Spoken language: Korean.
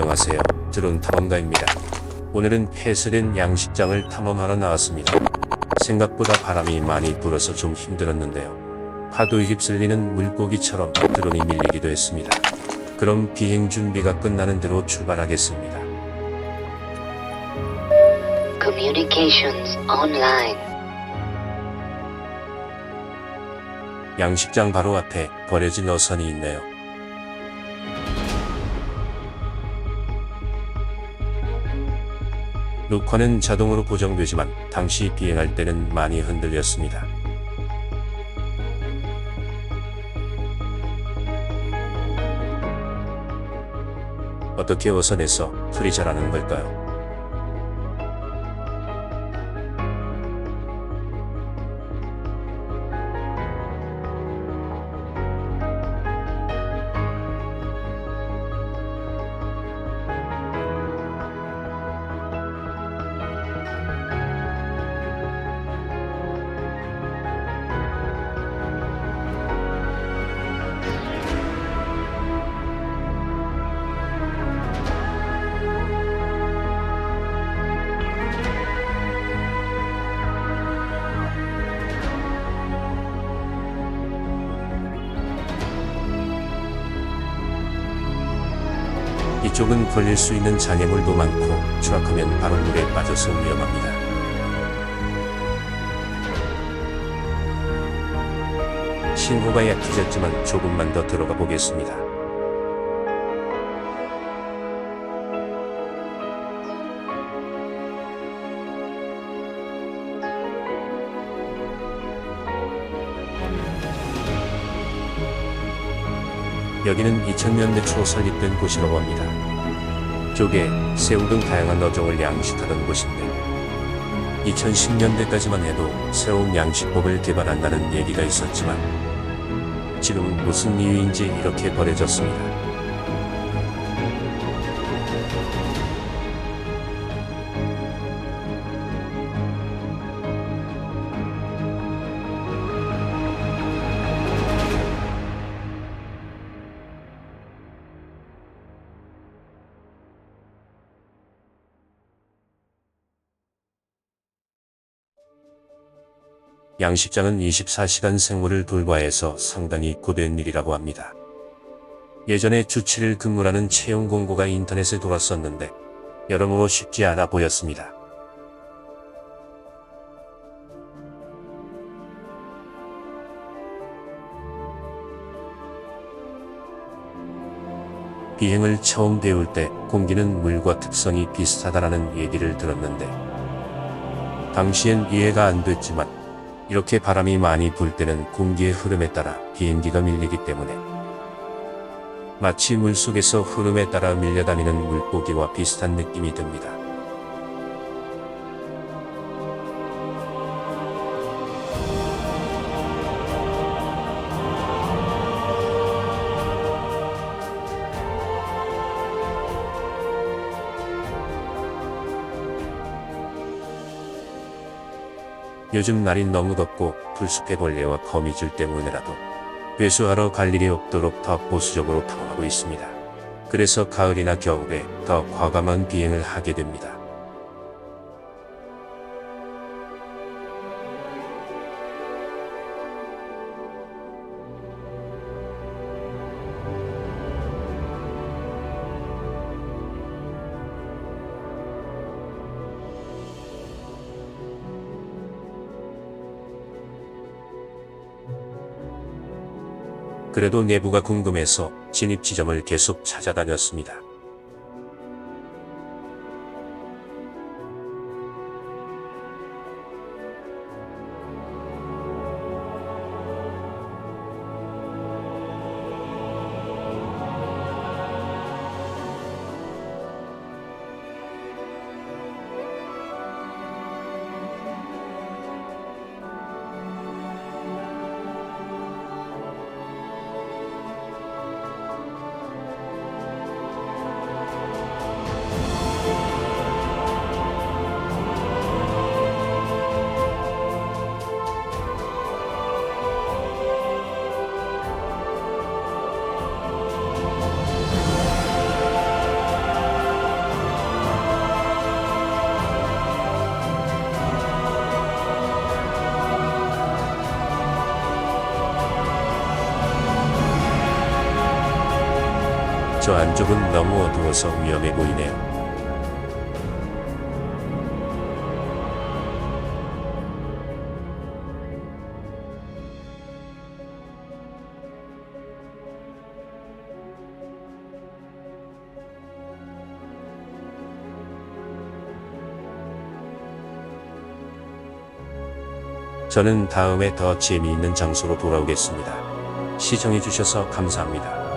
안녕하세요. 드론 탐험가입니다. 오늘은 폐쇄된 양식장을 탐험하러 나왔습니다. 생각보다 바람이 많이 불어서 좀 힘들었는데요. 파도에 휩쓸리는 물고기처럼 드론이 밀리기도 했습니다. 그럼 비행 준비가 끝나는 대로 출발하겠습니다. Communications online. 양식장 바로 앞에 버려진 어선이 있네요. 루커는 자동으로 고정되지만 당시 비행할 때는 많이 흔들렸습니다. 어떻게 어선에서 풀이 자라는 걸까요? 쪽은 걸릴 수 있는 장애물도 많고 추락하면 바로 물에 빠져서 위험합니다. 신호가 약해졌지만 조금만 더 들어가 보겠습니다. 여기는 2000년대 초 설립된 곳이라고 합니다. 조개, 새우 등 다양한 어종을 양식하던 곳인데 2010년대까지만 해도 새로운 양식법을 개발한다는 얘기가 있었지만 지금은 무슨 이유인지 이렇게 버려졌습니다. 양식장은 24시간 생물을 돌봐해서 상당히 고된 일이라고 합니다. 예전에 주 7일 근무라는 채용 공고가 인터넷에 돌았었는데 여러모로 쉽지 않아 보였습니다. 비행을 처음 배울 때 공기는 물과 특성이 비슷하다라는 얘기를 들었는데 당시엔 이해가 안 됐지만 이렇게 바람이 많이 불 때는 공기의 흐름에 따라 비행기가 밀리기 때문에 마치 물속에서 흐름에 따라 밀려다니는 물고기와 비슷한 느낌이 듭니다. 요즘 날이 너무 덥고 불숲해벌레와 거미줄 때문에라도 배수하러 갈 일이 없도록 더 보수적으로 탐하고 있습니다. 그래서 가을이나 겨울에 더 과감한 비행을 하게 됩니다. 그래도 내부가 궁금해서 진입 지점을 계속 찾아다녔습니다. 저 안쪽은 너무 어두워서 위험해 보이네요. 저는 다음에 더 재미있는 장소로 돌아오겠습니다. 시청해주셔서 감사합니다.